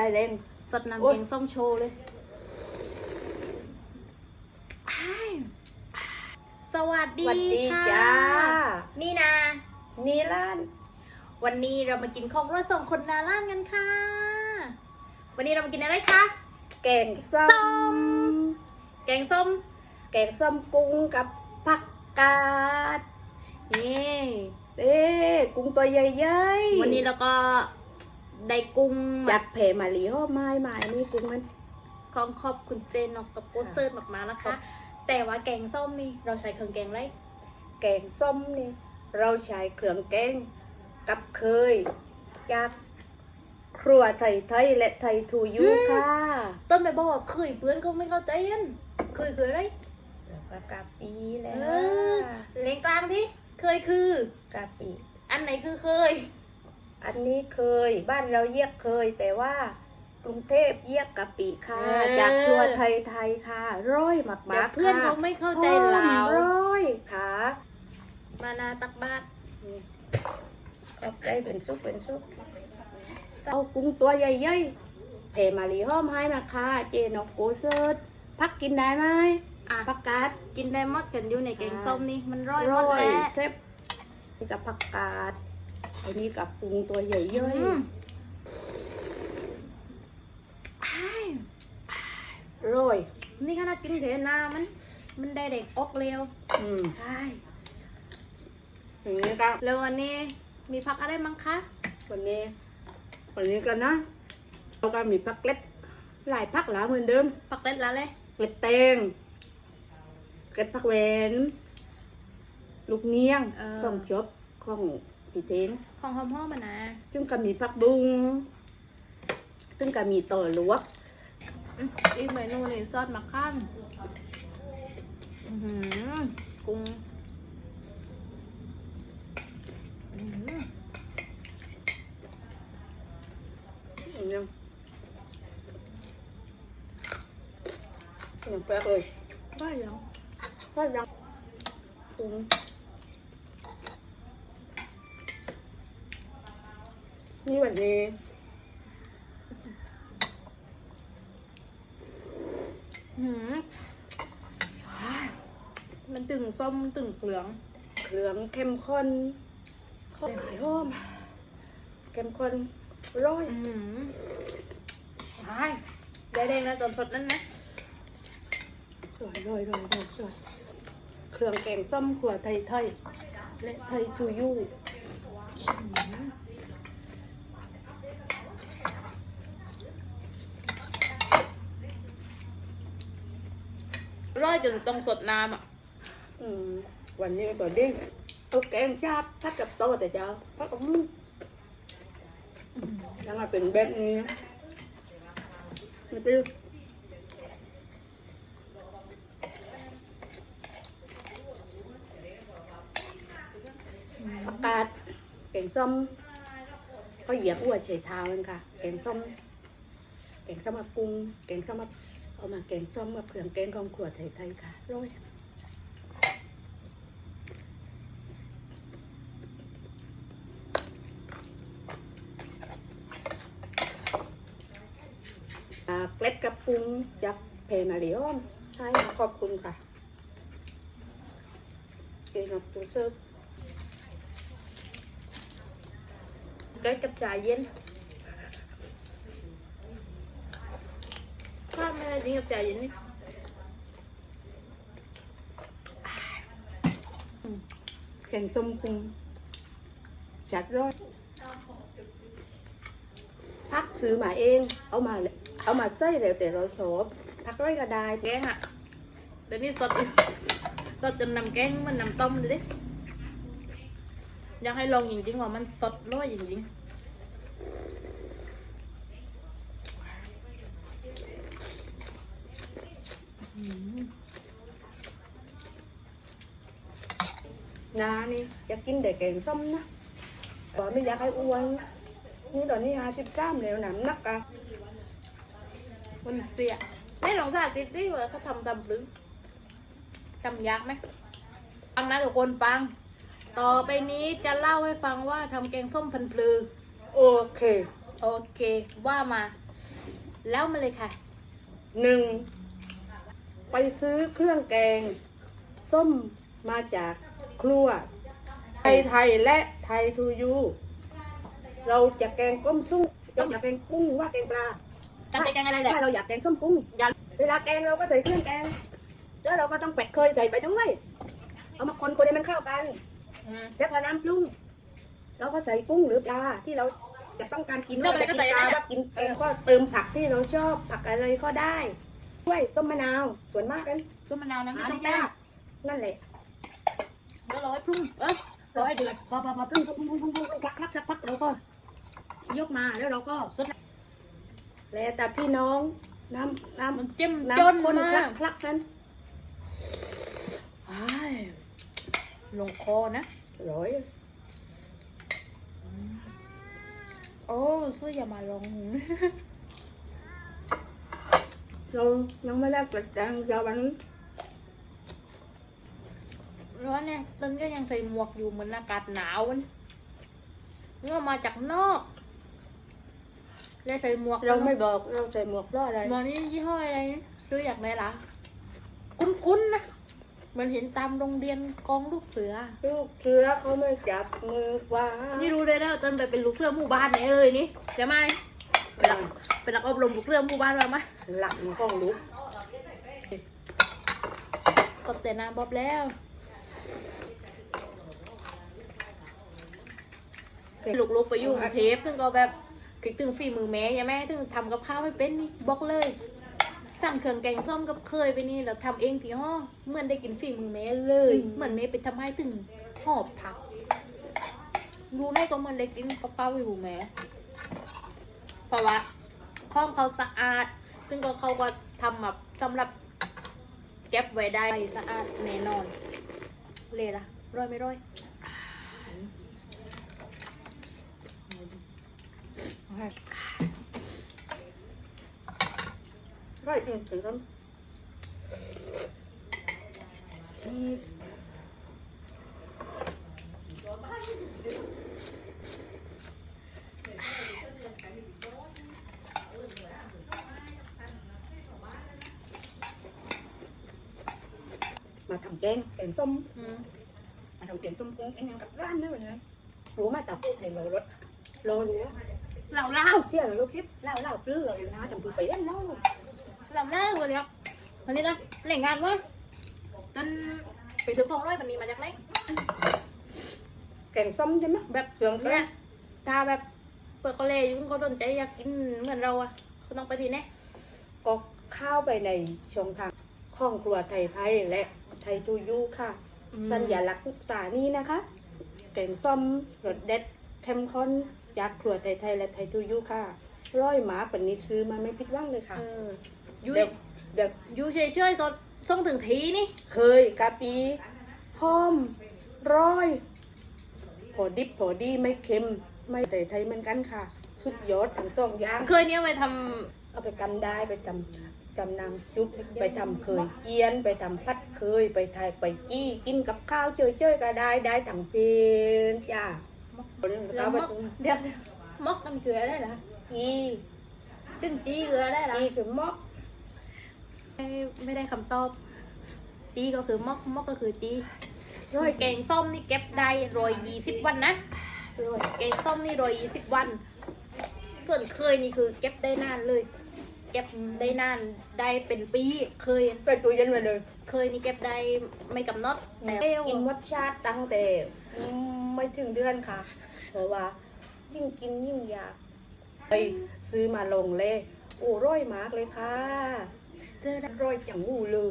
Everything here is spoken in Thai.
ได้เร่งสดโอ๊น้ำยแกงส้มโชว์เลยอ้ายสวัสสดีวัสดีค่ะจ้า นี่นะนี่ล้าน วันนี้เรามากินของรสส่งคนนาล่านกันค่ะ วันนี้เรามากินอะไรคะ แกงส้ส้ม ม แกงส้ม แกงส้มกุ้งกับผักกาดนี่ เอ๊ะกุ้งตัวใหญ่ๆวันนี้เราก็ ได้กุ้งจากแผ่มาลีห่อไม้ไม้นี่กุ้งมัน ของขอบคุณเจนนอกกับโปสเซอร์มากๆนะครัคะ บ แต่ว่าแกงส้มนี่เราใช้เครื่องแกงไรแกงส้มนี่เราใช้เครื่องแกงกับเคยจากครัวไทยไทยและไทยทูยูค่ะต้นไปบอกว่าเคยเพื่อนเขาไม่เข้าใจยันเคยเคยไร แล้วก็กะปิแล้เอวอเลงกลางที่เคยคือ กะปิอันไหนคือเคย อันนี้เคยบ้านเราเรียกเคย แต่ว่ากรุงเทพเรียกกะปิค่ะ เออ จากครัวไทยไทยค่ะ ร้อยมากเดี๋ยวๆเพื่อนค่ะเขาไม่เข้าใจหอมเราร้อยค่ะมานาตักบาทนี่เอาไปเป็นซุปเป็นซุปเอากุ้งตัวใหญ่ๆเพมารีห้อมให้นะคะ เจนอกโกเซิร์ตพักกินได้ไหมอะผักกาด กินได้หมดกันอยู่ในแกงส้มนี่มันร้อยหมร้ดอยแล้ว เซฟนี่กับผักกาด อันนี้กับกุ้งตัวใหญ่อืมอ้ายๆร้อยนี่ขนาดกินเทนามัน มันได้เด็กออกเร็วอืมใช่อย่างนี้ก็แล้ววันนี้มีพักอะไรมั้งคะ วันนี้ วันนี้กันนะเราก็มีผักเล็ดหลายผักหลาเหมือนเดิมพักเล็ดแล้วเลยเกล็ดแตงเกล็ดผักแหวน ลูกเนียงข้องจบข้อง ผีเทงของหอมๆมานะจึงก็มีผักบุ้งจึงก็มีต่อลวกอืมอีกเมนูนี่ซอสมะขามอื้อหือกุ้งอื้อหืออย่างนี้อย่างแปลกเลยได้ยังก็รักกุ้ง นี่วันนี้อื้อหือมันตึงส้มมันตึงเหลืองเครื่องเข้มข้นข้นหอมเข้มข้นร้อยอืมใช่ได้แดงนะจนสดนั่นนะสวยสวยสวยสวยสวยเครื่องแกงส้มขัวไทยไทยและไทยทูยู ร้อยจนต้องสดน้ำอะ อืมวันนี้ก็เด้งเอาแกงชาติทัดกับโต๊ะแต่เจ้าพักอืมยังไงเป็นแบบนี้ม่ตื้อผักกาดแกงส้มเขาเหยียบอ้วนเฉยเท้าเลยค่ะแกงส้มแกงส้มมะกุ้งแกงส้มมะ เอามาแกงส้มมาเครื่องแกงของขวดไทยๆค่ะร้อยเกล็ดกระปุงจากเพนาริออนใช่ขอบคุณค่ะเก่งกับตัวเซิร์ฟใกล้กับจ่ายเย็น ถ้าไม่ได้จริงกับจ่ายเย็นนี่แกงส้มกุ้งจัดร้อยพักซื้อมาเอง เอามาเลยเอามาใส่แล้วแต่เราชอบพักร้อยก็ได้แกงอะเดี๋ยวนี้สดอีกสดจนน้ำแกงมันน้ำต้มเลยดิอยากให้ลองจริงๆว่ามันสดร้อยจริง นานี่อยากกินแต่แกงส้มนะแต่ไม่อยากให้อ้วนนี่ตอนนี้ห้าสิบสามแล้วน้ำหนักอะๆมันเสียไม่ลองถ่ายติ๊กติ๊กเลยเขาทำทำปลึงทำยากไหมฟังนะทุกคนฟัง ต่อไปนี้จะเล่าให้ฟังว่าทำแกงส้มพันปลือ โอเค โอเค ว่ามา แล้วมาเลยค่ะหนึ่ง ไปซื้อเครื่องแกง ส้มมาจากครัว ไทยไทยและไทยทูยู เราจะแกงก้มซุ้งเราอยากแกงกุ้งว่าแกงปลาจำใจแกงอะไรแหละถ้าเราอยากแกงส้มกุ้งอย่าเวลาแกงเราก็ใส่เครื่องแกง แล้วเราก็ต้องแปะเคยใส่ไปด้วยเอามาคนคนให้มันเข้ากันอืมแล้วพอน้ำปรุงเราก็ใส่กุ้งหรือปลาที่เราจะต้องการกินชอบอะไรก็ใส่ปลาได้นะว่ากินแกงก็เติมผักที่เราชอบผักอะไรก็ได้ ด้วยส้มมะนาวส่วนมากกันก็มะนาวนะไม่หาต้องไม่แป้งยากนั่นแหละเดี๋ยวรอให้พรุ่งเอ้ยรอให้เดือดพอพอพอปรุงปรุงปรุงปรุงปรุงปรุงพักพักพักพักเราก็ยกมาแล้วเราก็สดแล้วแต่พี่น้องน้ำน้ำ มันเจ้มน้จนำข้นมาคลักกคลักนั้นอ้ายลงคอนะ ร้อยโอ้ซื้ออย่ามาลอง เรายังไม่ได้กระแจงยาวันนั้นร้อนเนี่ยตอนก็ยังใส่หมวกอยู่เหมือนอากาศหนาวมันเมื่อมาจากนอกเลยใส่หมวกเราไม่บอกเราใส่หมวกเพราะอะไรหมวกนี้ยี่ห้ออะไรนะรู้อยากได้ละคุ้นๆนะเหมันเห็นตามโรงเรียนกองลูกเสือ ลูกเสือเขาไม่จับมือขวานี่รู้เลยนะตอนไปเป็นลูกเสือหมู่บ้านไหนเลยนี่ใช่ไหม เป็นหลักเป็นหลักอบรมลูกเสือหมู่บ้านมาไหมหลังของลูกตบแต่น้ำบ๊อบแล้วลูกๆไปอยู่กรุงเทพซึ่งก็แบบคิดถึงฝีมือแม่ใช่ไหมถึงทำกับข้าวไม่เป็นนี่บอกเลย สั่งเครื่องแกงส้มกับเคยไปนี่แล้วทำเองที่ห้องเหมือนได้กินฝีมือแม่เลย เหมือนแม่ไปทำให้ถึงหอบผักรู้ได้ก็เหมือนได้กินกับข้าวฝีมือแม่ เพราะว่าห้องเขาสะอาด ซึ่งก็เขาก็ทำแบบสำหรับเก็บไว้ได้สะอาดแน่นอน เลยล่ะร้อยไม่ร้อยใช่จริงถึงนั้น มาทำแกงแกงส้มอืมมาทำแกงส้มกุ้งแกงยังกับร้านนะวันนี้รู้มาแต่พูดในรถรอรู้เหล่าเล่าเอ้าเชื่อเลยลูกคลิปเล่าเล่าปลื้อเลยนะจำตัวไปแล้วเล่าเหล่าเล่าวันนี้วันนี้นะแหล่งงานวะจนไปถึงฟองร้อยวันนี้มาจากไหนแกงส้มใช่ไหมแบบเครื่องแกเนี่งยถ้าแบบเปิดกะเลยยุ่งเขาสนใจอยากกินเหมือนเราอะเขาต้องไปที่ไหน ก็เข้าวไปในช่องทางข้องครัวไทยไทยและ ไทยทูยูค่ะ สัญลักษณ์สานี้นะคะ แกงส้มรสเด็ดเข้มข้นจากครัวไทยไทยและไทยทูยูค่ะ ร้อยหมาปันนี้ซื้อมาไม่ผิดหวังเลยค่ะเออยุเดี๋ยวเดี๋ยวยุเฉยๆก็ส่งถึงทีนี่เคยกะปีหอมร้อยพอดิบพอดีไม่เค็มไม่ไทยไทยเหมือนกันค่ะ สุดยอดทั้งสองอย่างเคยเนี้ยไปทเอาไปกำได้ไปจำ จำนำชุบไปทำเคยเอียนไปทำพัดเคยไปไทยไปจี้กินกับข้าวเฉยๆก็ได้ได้ทั้งเพลนจ้าำแล้แล้ววไปมอกเดี๋ยวมอกกันเกลือได้เหรอจี้ตึ้งจี้เกลือได้เหรอจี้คือหมอกไม่ไม่ได้คำตอบจีก็คือมอกมอกก็คือจีร้อยแกงส้มนี่เก็บได้รอยยี่สิบวันนะร้อยแกงส้มนี่รอยยี่สิบวัน ส่วนเคยนี่คือเก็บได้นานเลย เก็บได้นานได้เป็นปี เคยไปตัวเย็นมาเลยเคยนี่เก็บได้ไม่กำหนดแต่กินวัดชาติตั้งแต่ไม่ถึงเดือนค่ะ เพราะว่า ยิ่งกินยิ่งอยากไปซื้อมาลงเลยโอ้ร้อยมากเลยค่ะเจอได้ ร้อยจังหูเลย